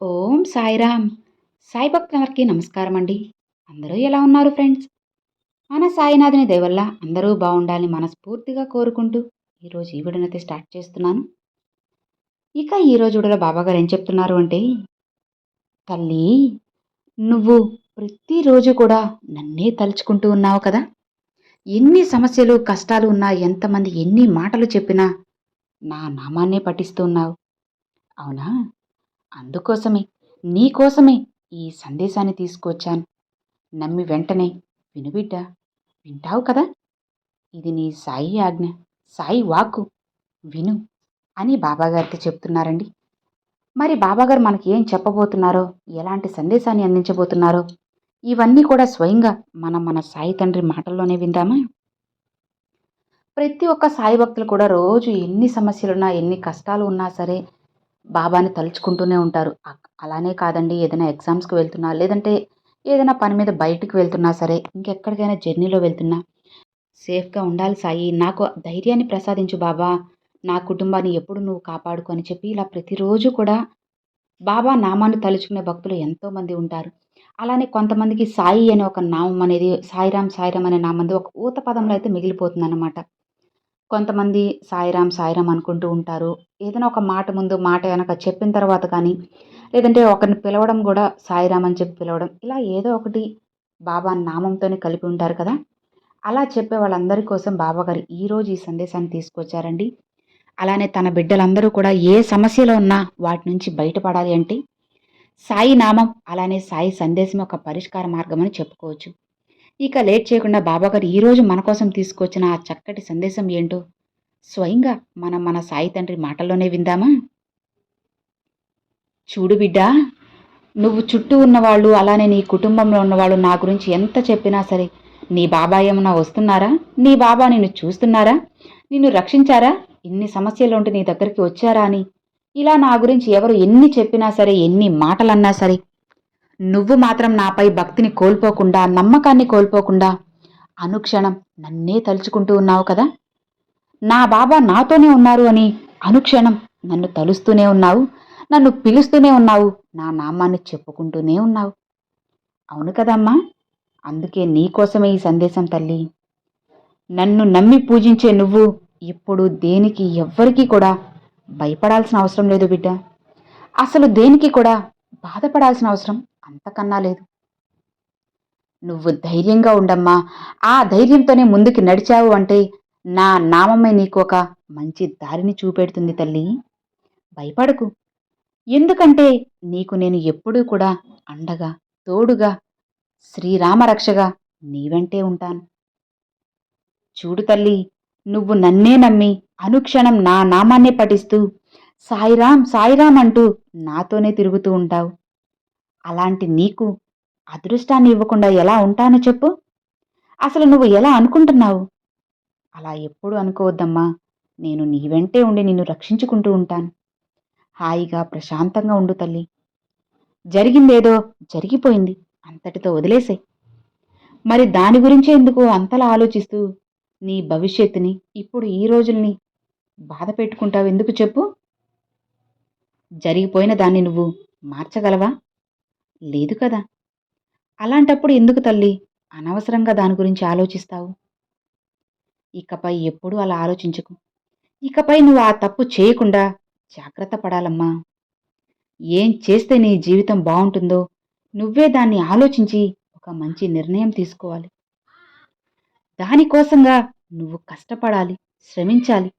ఓం సాయిరామ్. సాయి భక్తులందరికీ నమస్కారం అండి అందరూ ఎలా ఉన్నారు ఫ్రెండ్స్? మన సాయినాథుని దయవల్ల అందరూ బాగుండాలని మనస్ఫూర్తిగా కోరుకుంటూ ఈరోజు ఈ వీడియోనైతే స్టార్ట్ చేస్తున్నాను. ఇక ఈరోజు వీడియోలో బాబాగారు ఏం చెప్తున్నారు అంటే తల్లి నువ్వు ప్రతిరోజు కూడా నన్నే తలుచుకుంటూ ఉన్నావు కదా? ఎన్ని సమస్యలు కష్టాలు ఉన్నా ఎంతమంది ఎన్ని మాటలు చెప్పినా నా నామాన్నే పఠిస్తూ ఉన్నావు. అవునా? అందుకోసమే నీకోసమే ఈ సందేశాన్ని తీసుకొచ్చాను నమ్మి వెంటనే వినుబిడ్డ వింటావు కదా? ఇది నీ సాయి ఆజ్ఞ సాయి వాక్కు. విను అని బాబాగారితో చెప్తున్నారండి. మరి బాబాగారు మనకి ఏం చెప్పబోతున్నారో ఎలాంటి సందేశాన్ని అందించబోతున్నారో ఇవన్నీ కూడా స్వయంగా మనం మన సాయి తండ్రి మాటల్లోనే విందామా? ప్రతి ఒక్క సాయి భక్తులు కూడా రోజు ఎన్ని సమస్యలున్నా ఎన్ని కష్టాలు ఉన్నా సరే బాబాని తలుచుకుంటూనే ఉంటారు. అలానే కాదండి ఏదైనా ఎగ్జామ్స్కి వెళ్తున్నా లేదంటే ఏదైనా పని మీద బయటికి వెళ్తున్నా సరే ఇంకెక్కడికైనా జర్నీలో వెళ్తున్నా సేఫ్గా ఉండాలి సాయి. నాకు ధైర్యాన్ని ప్రసాదించు బాబా. నా కుటుంబాన్ని ఎప్పుడు నువ్వు కాపాడుకు అని చెప్పి ఇలా ప్రతిరోజు కూడా బాబా నామాన్ని తలుచుకునే భక్తులు ఎంతోమంది ఉంటారు. అలానే కొంతమందికి సాయి అనే ఒక నామం అనేది సాయిరామ్ సాయిరామ్ అనే నామంది ఒక ఊత పదంలో అయితే మిగిలిపోతుంది కొంతమంది సాయిరామ్ సాయిరామ్ అనుకుంటూ ఉంటారు. ఏదైనా ఒక మాట ముందు మాట వెనక చెప్పిన తర్వాత కానీ లేదంటే ఒకరిని పిలవడం కూడా సాయిరామ్ అని చెప్పి పిలవడం ఇలా ఏదో ఒకటి బాబా నామంతోనే కలిపి ఉంటారు కదా. అలా చెప్పే వాళ్ళందరి కోసం బాబాగారు ఈరోజు ఈ సందేశాన్ని తీసుకొచ్చారండి. అలానే తన బిడ్డలందరూ కూడా ఏ సమస్యలో ఉన్నా వాటి నుంచి బయటపడాలి అంటే సాయి నామం అలానే సాయి సందేశం ఒక పరిష్కార మార్గం అని చెప్పుకోవచ్చు. ఇక లేట్ చేయకుండా బాబాగారు ఈరోజు మన కోసం తీసుకొచ్చిన ఆ చక్కటి సందేశం ఏంటో? స్వయంగా మనం మన సాయి తండ్రి మాటల్లోనే విందామా? చూడు బిడ్డా నువ్వు చుట్టూ ఉన్నవాళ్ళు అలానే నీ కుటుంబంలో ఉన్నవాళ్ళు నా గురించి ఎంత చెప్పినా సరే నీ బాబా ఏమన్నా వస్తున్నారా? నీ బాబా నిన్ను చూస్తున్నారా? నిన్ను రక్షించారా? ఇన్ని సమస్యలు ఉంటే నీ దగ్గరికి వచ్చారా అని? ఇలా నా గురించి ఎవరు ఎన్ని చెప్పినా సరే ఎన్ని మాటలన్నా సరే నువ్వు మాత్రం నాపై భక్తిని కోల్పోకుండా నమ్మకాన్ని కోల్పోకుండా అనుక్షణం నన్నే తలుచుకుంటూ ఉన్నావు కదా? నా బాబా నాతోనే ఉన్నారు అని అనుక్షణం నన్ను తలుస్తూనే ఉన్నావు నన్ను పిలుస్తూనే ఉన్నావు నా నామాన్ని చెప్పుకుంటూనే ఉన్నావు. అవును కదమ్మా అందుకే నీకోసమే ఈ సందేశం తల్లి. నన్ను నమ్మి పూజించే నువ్వు ఇప్పుడు దేనికి ఎవ్వరికీ కూడా భయపడాల్సిన అవసరం లేదు బిడ్డ. అసలు దేనికి కూడా బాధపడాల్సిన అవసరం అంతకన్నా లేదు. నువ్వు ధైర్యంగా ఉండమ్మా. ఆ ధైర్యంతోనే ముందుకు నడిచావు అంటే నా నామమే నీకు ఒక మంచి దారిని చూపెడుతుంది తల్లి. భయపడకు. ఎందుకంటే నీకు నేను ఎప్పుడూ కూడా అండగా తోడుగా శ్రీరామరక్షగా నీ వెంటే ఉంటాను. చూడు తల్లి నువ్వు నన్నే నమ్మి అనుక్షణం నా నామాన్నే పఠిస్తూ సాయిరాం సాయిరాం అంటూ నాతోనే తిరుగుతూ ఉంటావు. అలాంటి నీకు అదృష్టాన్ని ఇవ్వకుండా ఎలా ఉంటానో చెప్పు? అసలు నువ్వు ఎలా అనుకుంటున్నావు? అలా ఎప్పుడు అనుకోవద్దమ్మా. నేను నీ వెంటే ఉండి నిన్ను రక్షించుకుంటూ ఉంటాను. హాయిగా ప్రశాంతంగా ఉండు తల్లి. జరిగిందేదో జరిగిపోయింది. అంతటితో వదిలేసే. మరి దాని గురించే ఎందుకు అంతలా ఆలోచిస్తూ నీ భవిష్యత్తుని ఇప్పుడు ఈ రోజుల్ని బాధ పెట్టుకుంటావు ఎందుకు చెప్పు? జరిగిపోయిన దాన్ని నువ్వు మార్చగలవా? లేదు కదా? అలాంటప్పుడు ఎందుకు తల్లి? అనవసరంగా దాని గురించి ఆలోచిస్తావు. ఇకపై ఎప్పుడూ అలా ఆలోచించకు. ఇకపై నువ్వు ఆ తప్పు చేయకుండా జాగ్రత్త పడాలమ్మా. ఏం చేస్తే నీ జీవితం బాగుంటుందో నువ్వే దాన్ని ఆలోచించి ఒక మంచి నిర్ణయం తీసుకోవాలి. దానికోసంగా నువ్వు కష్టపడాలి శ్రమించాలి.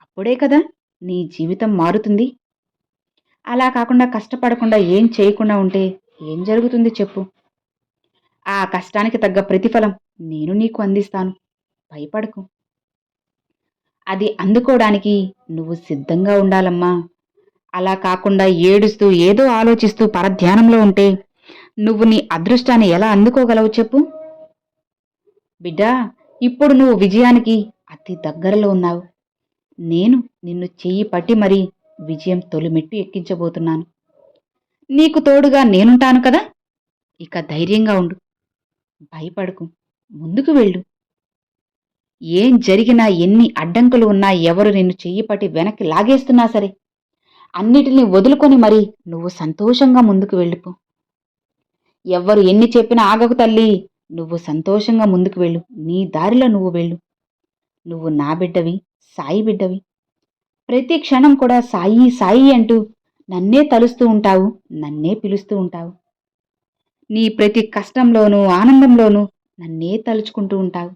అప్పుడే కదా నీ జీవితం మారుతుంది. అలా కాకుండా కష్టపడకుండా ఏం చేయకుండా ఉంటే ఏం జరుగుతుంది చెప్పు. ఆ కష్టానికి తగ్గ ప్రతిఫలం నేను నీకు అందిస్తాను. భయపడకు. అది అందుకోవడానికి నువ్వు సిద్ధంగా ఉండాలమ్మా. అలా కాకుండా ఏడుస్తూ ఏదో ఆలోచిస్తూ పరధ్యానంలో ఉంటే నువ్వు నీ అదృష్టాన్ని ఎలా అందుకోగలవు చెప్పు. బిడ్డా ఇప్పుడు నువ్వు విజయానికి అతి దగ్గరలో ఉన్నావు. నేను నిన్ను చెయ్యి పట్టి మరీ విజయం తొలిమెట్టు ఎక్కించబోతున్నాను. నీకు తోడుగా నేనుంటాను కదా? ఇక ధైర్యంగా ఉండు. భయపడకు. ముందుకు వెళ్ళు. ఏం జరిగినా ఎన్ని అడ్డంకులు ఉన్నా ఎవరు నిన్ను చెయ్యిపట్టి వెనక్కి లాగేస్తున్నా సరే అన్నిటిని వదులుకొని మరి నువ్వు సంతోషంగా ముందుకు వెళ్ళిపో. ఎవ్వరు ఎన్ని చెప్పినా ఆగకు తల్లి. నువ్వు సంతోషంగా ముందుకు వెళ్ళు. నీ దారిలో నువ్వు వెళ్ళు. నువ్వు నా బిడ్డవి సాయి బిడ్డవి. ప్రతి క్షణం కూడా సాయి సాయి అంటూ నన్నే తలుస్తూ ఉంటావు నన్నే పిలుస్తూ ఉంటావు. నీ ప్రతి కష్టంలోనూ ఆనందంలోనూ నన్నే తలుచుకుంటూ ఉంటావు.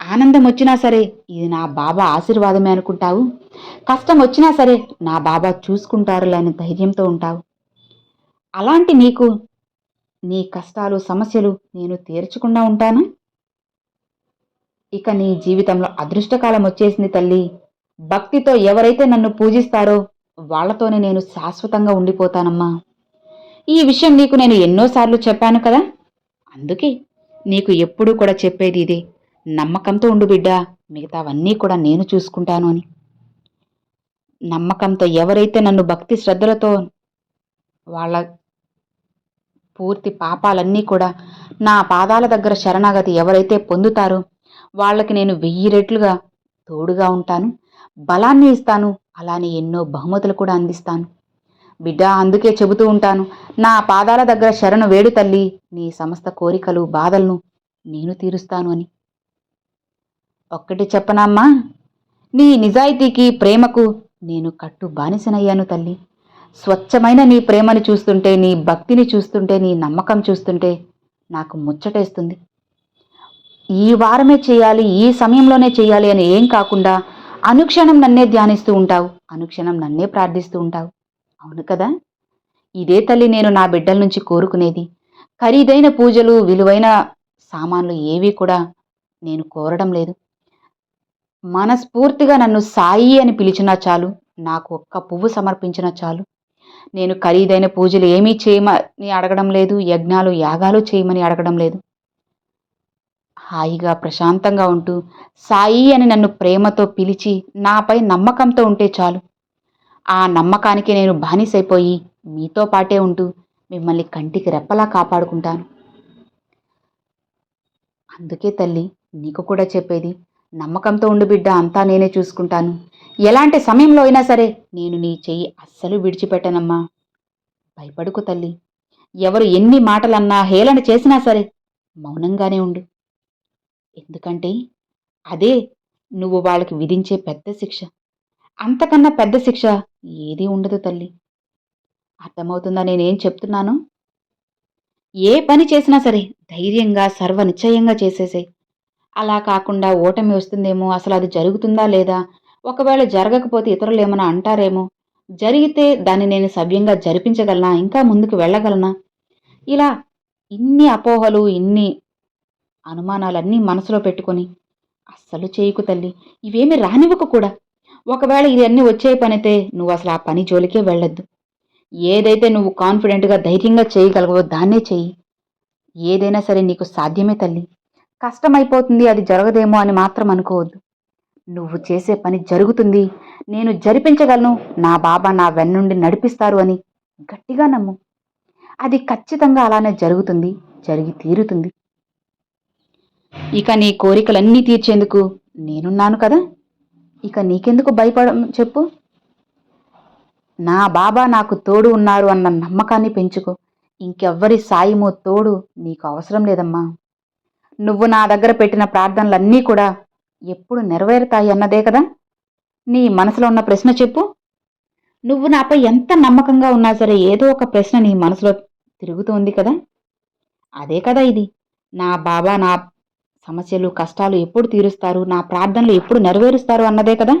ఆనందం వచ్చినా సరే ఇది నా బాబా ఆశీర్వాదమే అనుకుంటావు. కష్టం వచ్చినా సరే నా బాబా చూసుకుంటారులే అనే ధైర్యంతో ఉంటావు. అలాంటి నీకు నీ కష్టాలు సమస్యలు నేను తీర్చకుండా ఉంటానా? ఇక నీ జీవితంలో అదృష్టకాలం వచ్చేసింది తల్లి. భక్తితో ఎవరైతే నన్ను పూజిస్తారో వాళ్ళతోనే నేను శాశ్వతంగా ఉండిపోతానమ్మా. ఈ విషయం నీకు నేను ఎన్నోసార్లు చెప్పాను కదా? అందుకే నీకు ఎప్పుడూ కూడా చెప్పేది ఇదే. నమ్మకంతో ఉండు బిడ్డా మిగతావన్నీ కూడా నేను చూసుకుంటాను అని. నమ్మకంతో ఎవరైతే నన్ను భక్తి శ్రద్ధలతో వాళ్ళ పూర్తి పాపాలన్నీ కూడా నా పాదాల దగ్గర శరణాగతి ఎవరైతే పొందుతారో వాళ్ళకి నేను వెయ్యి రెట్లుగా తోడుగా ఉంటాను. బలాన్ని ఇస్తాను అలానే ఎన్నో బహుమతులు కూడా అందిస్తాను. బిడ్డ అందుకే చెబుతూ ఉంటాను నా పాదాల దగ్గర శరణు వేడు తల్లి నీ సమస్త కోరికలు బాధలను నేను తీరుస్తాను అని. ఒక్కటి చెప్పనమ్మా నీ నిజాయితీకి ప్రేమకు నేను కట్టు బానిసనయ్యాను తల్లి. స్వచ్ఛమైన నీ ప్రేమని చూస్తుంటే నీ భక్తిని చూస్తుంటే నీ నమ్మకం చూస్తుంటే నాకు ముచ్చటేస్తుంది. ఈ వారమే చేయాలి ఈ సమయంలోనే చేయాలి అని ఏం కాకుండా అనుక్షణం నన్నే ధ్యానిస్తూ ఉంటావు. అనుక్షణం నన్నే ప్రార్థిస్తూ ఉంటావు. అవును కదా? ఇదే తల్లి నేను నా బిడ్డల నుంచి కోరుకునేది. ఖరీదైన పూజలు విలువైన సామాన్లు ఏవి కూడా నేను కోరడం లేదు. మనస్ఫూర్తిగా నన్ను సాయి అని పిలిచినా చాలు. నాకు ఒక్క పువ్వు సమర్పించినా చాలు. నేను ఖరీదైన పూజలు ఏమీ చేయమని అడగడం లేదు. యజ్ఞాలు యాగాలు చేయమని అడగడం లేదు. హాయిగా ప్రశాంతంగా ఉంటూ సాయి అని నన్ను ప్రేమతో పిలిచి నాపై నమ్మకంతో ఉంటే చాలు. ఆ నమ్మకానికి నేను బానిసైపోయి మీతో పాటే ఉంటూ మిమ్మల్ని కంటికి రెప్పలా కాపాడుకుంటాను. అందుకే తల్లి నీకు కూడా చెప్పేది నమ్మకంతో ఉండు బిడ్డ అంతా నేనే చూసుకుంటాను. ఎలాంటి సమయంలో అయినా సరే నేను నీ చెయ్యి అస్సలు విడిచిపెట్టనమ్మా. భయపడుకు తల్లి. ఎవరు ఎన్ని మాటలన్నా హేళన చేసినా సరే మౌనంగానే ఉండు. ఎందుకంటే అదే నువ్వు వాళ్ళకి విధించే పెద్ద శిక్ష. అంతకన్నా పెద్ద శిక్ష ఏదీ ఉండదు తల్లి. అర్థమవుతుందా నేనేం చెప్తున్నాను? ఏ పని చేసినా సరే ధైర్యంగా సర్వనిశ్చయంగా చేసేసాయి అలా కాకుండా ఓటమి వస్తుందేమో అసలు అది జరుగుతుందా లేదా? ఒకవేళ జరగకపోతే ఇతరులు ఏమైనా అంటారేమో? జరిగితే దాన్ని నేను సవ్యంగా జరిపించగలనా? ఇంకా ముందుకు వెళ్ళగలనా? ఇలా ఇన్ని అపోహలు ఇన్ని అనుమానాలన్నీ మనసులో పెట్టుకొని అస్సలు చేయకు తల్లి ఇవేమి రానివ్వకు కూడా. ఒకవేళ ఇవన్నీ వచ్చే పనైతే నువ్వు అసలు ఆ పని జోలికే వెళ్ళొద్దు. ఏదైతే నువ్వు కాన్ఫిడెంట్గా ధైర్యంగా చేయగలవో దాన్నే చెయ్యి. ఏదైనా సరే నీకు సాధ్యమే తల్లి. కష్టమైపోతుంది అది జరగదేమో అని మాత్రం అనుకోవద్దు. నువ్వు చేసే పని జరుగుతుంది. నేను జరిపించగలను. నా బాబా నా వెన్నుండి నడిపిస్తారు అని గట్టిగా నమ్ము. అది ఖచ్చితంగా అలానే జరుగుతుంది జరిగి తీరుతుంది. ఇక నీ కోరికలన్నీ తీర్చేందుకు నేనున్నాను కదా. ఇక నీకెందుకు భయపడ చెప్పు. నా బాబా నాకు తోడు ఉన్నారు అన్న నమ్మకాన్ని పెంచుకో. ఇంకెవ్వరి సాయమో తోడు నీకు అవసరం లేదమ్మా. నువ్వు నా దగ్గర పెట్టిన ప్రార్థనలన్నీ కూడా ఎప్పుడు నెరవేరుతాయి అన్నదే కదా. నీ మనసులో ఉన్న ప్రశ్న చెప్పు. నువ్వు నాపై ఎంత నమ్మకంగా ఉన్నా సరే ఏదో ఒక ప్రశ్న నీ మనసులో తిరుగుతోంది కదా. అదే కదా ఇది. నా బాబా నా సమస్యలు కష్టాలు ఎప్పుడు తీరుస్తారు? నా ప్రార్థనలు ఎప్పుడు నెరవేరుస్తారు అన్నదే కదా?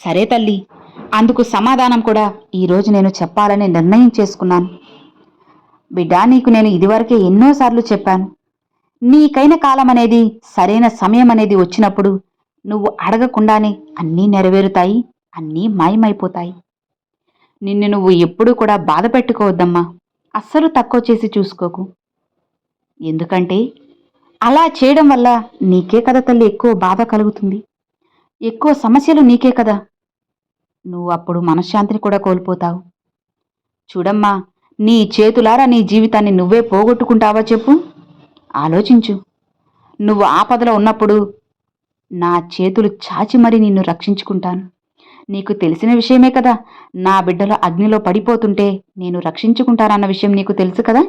సరే తల్లి. అందుకు సమాధానం కూడా ఈరోజు నేను చెప్పాలని నిర్ణయం చేసుకున్నాను. బిడ్డా నీకు నేను ఇదివరకే ఎన్నోసార్లు చెప్పాను. నీకైన కాలం అనేది సరైన సమయం అనేది వచ్చినప్పుడు నువ్వు అడగకుండానే అన్నీ నెరవేరుతాయి అన్నీ మాయమైపోతాయి. నిన్ను నువ్వు ఎప్పుడూ కూడా బాధ పెట్టుకోవద్దమ్మా. అస్సలు తక్కువ చేసి చూసుకోకు. ఎందుకంటే అలా చేయడం వల్ల నీకే కదా తల్లి ఎక్కువ బాధ కలుగుతుంది? ఎక్కువ సమస్యలు నీకే కదా? నువ్వు అప్పుడు మనశ్శాంతిని కూడా కోల్పోతావు. చూడమ్మా నీ చేతులారా నీ జీవితాన్ని నువ్వే పోగొట్టుకుంటావా చెప్పు? ఆలోచించు. నువ్వు ఆపదలో ఉన్నప్పుడు నా చేతులు చాచి మరీ నిన్ను రక్షించుకుంటాను. నీకు తెలిసిన విషయమే కదా నా బిడ్డలు అగ్నిలో పడిపోతుంటే నేను రక్షించుకుంటానన్న విషయం నీకు తెలుసు కదా?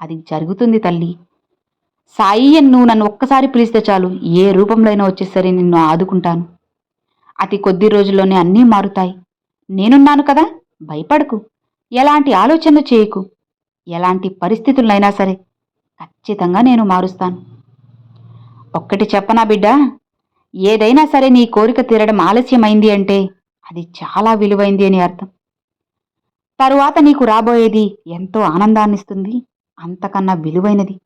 అది జరుగుతుంది తల్లి. సాయి అని నువ్వు నన్ను ఒక్కసారి పిలిస్తే చాలు. ఏ రూపంలో అయినా వచ్చేసరి నిన్ను ఆదుకుంటాను. అతి కొద్ది రోజుల్లోనే అన్నీ మారుతాయి. నేనున్నాను కదా భయపడకు. ఎలాంటి ఆలోచనలు చేయకు. ఎలాంటి పరిస్థితులైనా సరే ఖచ్చితంగా నేను మారుస్తాను. ఒక్కటి చెప్పనా బిడ్డ? ఏదైనా సరే నీ కోరిక తీరడం ఆలస్యమైంది అంటే అది చాలా విలువైంది అని అర్థం. తరువాత నీకు రాబోయేది ఎంతో ఆనందాన్నిస్తుంది అంతకన్నా విలువైనది.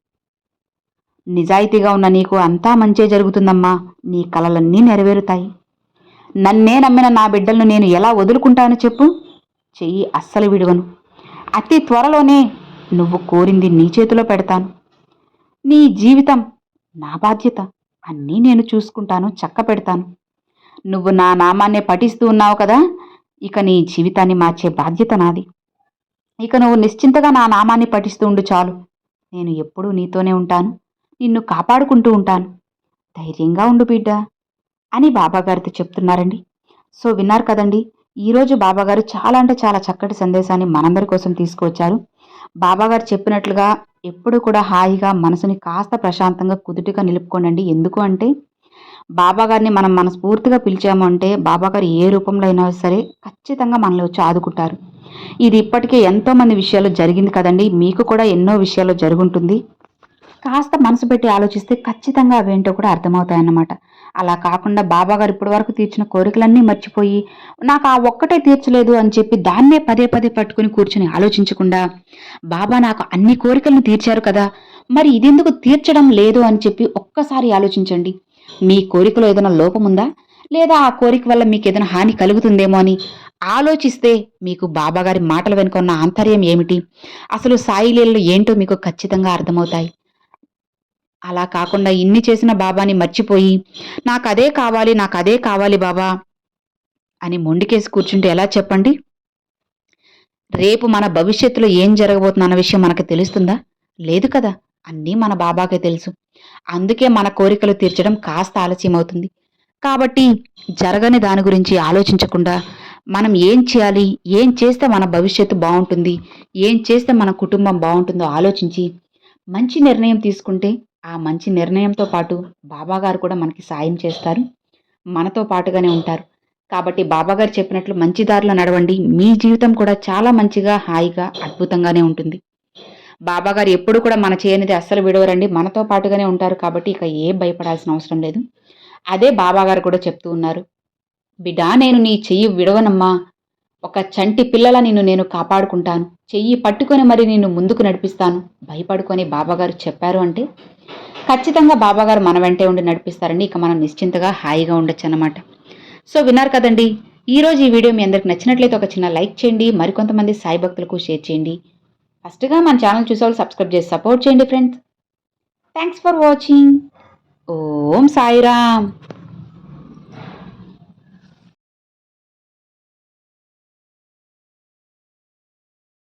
నిజాయితీగా ఉన్న నీకు అంతా మంచే జరుగుతుందమ్మా. నీ కలలన్నీ నెరవేరుతాయి. నన్నే నమ్మిన నా బిడ్డలను నేను ఎలా వదులుకుంటాను చెప్పు. చెయ్యి అస్సలు విడువను. అతి త్వరలోనే నువ్వు కోరింది నీ చేతిలో పెడతాను. నీ జీవితం నా బాధ్యత. అన్నీ నేను చూసుకుంటాను చక్క పెడతాను. నువ్వు నా నామాన్నే పఠిస్తూ ఉన్నావు కదా ఇక నీ జీవితాన్ని మార్చే బాధ్యత నాది. ఇక నువ్వు నిశ్చింతగా నా నామాన్ని పఠిస్తూ ఉండు చాలు. నేను ఎప్పుడూ నీతోనే ఉంటాను. నిన్ను కాపాడుకుంటూ ఉంటాను. ధైర్యంగా ఉండు బిడ్డ అని బాబాగారితో చెప్తున్నారండి. సో విన్నారు కదండి ఈరోజు బాబాగారు చాలా అంటే చాలా చక్కటి సందేశాన్ని మనందరి కోసం తీసుకువచ్చారు. బాబాగారు చెప్పినట్లుగా ఎప్పుడు కూడా హాయిగా మనసుని కాస్త ప్రశాంతంగా కుదుటిగా నిలుపుకోండి ఎందుకు అంటే బాబాగారిని మనం మనస్ఫూర్తిగా పిలిచాము అంటే బాబాగారు ఏ రూపంలో అయినా సరే ఖచ్చితంగా మనల్ని వచ్చి ఆదుకుంటారు. ఇది ఇప్పటికే ఎంతో మంది విషయాలు జరిగింది కదండి మీకు కూడా ఎన్నో విషయాలు జరుగుంటుంది. కాస్త మనసు పెట్టి ఆలోచిస్తే ఖచ్చితంగా అవేంటో కూడా అర్థమవుతాయన్నమాట. అలా కాకుండా బాబాగారు ఇప్పటి వరకు తీర్చిన కోరికలన్నీ మర్చిపోయి నాకు ఆ ఒక్కటే తీర్చలేదు అని చెప్పి దాన్నే పదే పదే పట్టుకుని కూర్చుని ఆలోచించకుండా బాబా నాకు అన్ని కోరికలను తీర్చారు కదా మరి ఇదెందుకు తీర్చడం లేదు అని చెప్పి ఒక్కసారి ఆలోచించండి. మీ కోరికలో ఏదైనా లోపముందా ఉందా? లేదా ఆ కోరిక వల్ల మీకు ఏదైనా హాని కలుగుతుందేమో అని ఆలోచిస్తే మీకు బాబాగారి మాటల వెనుక ఉన్న ఆంతర్యం ఏమిటి? అసలు సాయిలీలలు ఏంటో మీకు ఖచ్చితంగా అర్థమవుతాయి. అలా కాకుండా ఇన్ని చేసిన బాబాని మర్చిపోయి నాకు అదే కావాలి నాకు అదే కావాలి బాబా అని మొండికేసి కూర్చుంటే ఎలా చెప్పండి? రేపు మన భవిష్యత్తులో ఏం జరగబోతుంది అన్న విషయం మనకు తెలుస్తుందా? లేదు కదా అన్నీ మన బాబాకే తెలుసు. అందుకే మన కోరికలు తీర్చడం కాస్త ఆలస్యం అవుతుంది కాబట్టి జరగని దాని గురించి ఆలోచించకుండా మనం ఏం చేయాలి ఏం చేస్తే మన భవిష్యత్తు బాగుంటుంది ఏం చేస్తే మన కుటుంబం బాగుంటుందో ఆలోచించి మంచి నిర్ణయం తీసుకుంటే ఆ మంచి నిర్ణయంతో పాటు బాబాగారు కూడా మనకి సాయం చేస్తారు. మనతో పాటుగానే ఉంటారు. కాబట్టి బాబాగారు చెప్పినట్లు మంచి దారిలో నడవండి. మీ జీవితం కూడా చాలా మంచిగా హాయిగా అద్భుతంగానే ఉంటుంది. బాబాగారు ఎప్పుడు కూడా మన చేయనిది అస్సలు విడవరండి. మనతో పాటుగానే ఉంటారు కాబట్టి ఇక ఏ భయపడాల్సిన అవసరం లేదు. అదే బాబాగారు కూడా చెప్తూ ఉన్నారు. బిడ్డా నేను నీ చెయ్యి విడవనమ్మా. ఒక చంటి పిల్లల నిన్ను నేను కాపాడుకుంటాను. చెయ్యి పట్టుకొని మరి నిన్ను ముందుకు నడిపిస్తాను. భయపడుకొని బాబాగారు చెప్పారు అంటే ఖచ్చితంగా బాబాగారు మన వెంటే ఉండి నడిపిస్తారని ఇక మనం నిశ్చింతగా హాయిగా ఉండొచ్చు అనమాట సో విన్నారు కదండి ఈరోజు ఈ వీడియో మీ అందరికి నచ్చినట్లయితే ఒక చిన్న లైక్ చేయండి మరికొంతమంది సాయి భక్తులకు షేర్ చేయండి. ఫస్ట్గా మన ఛానల్ చూసేవాళ్ళు సబ్స్క్రైబ్ చేసి సపోర్ట్ చేయండి friends. Thanks for watching Om Sairam.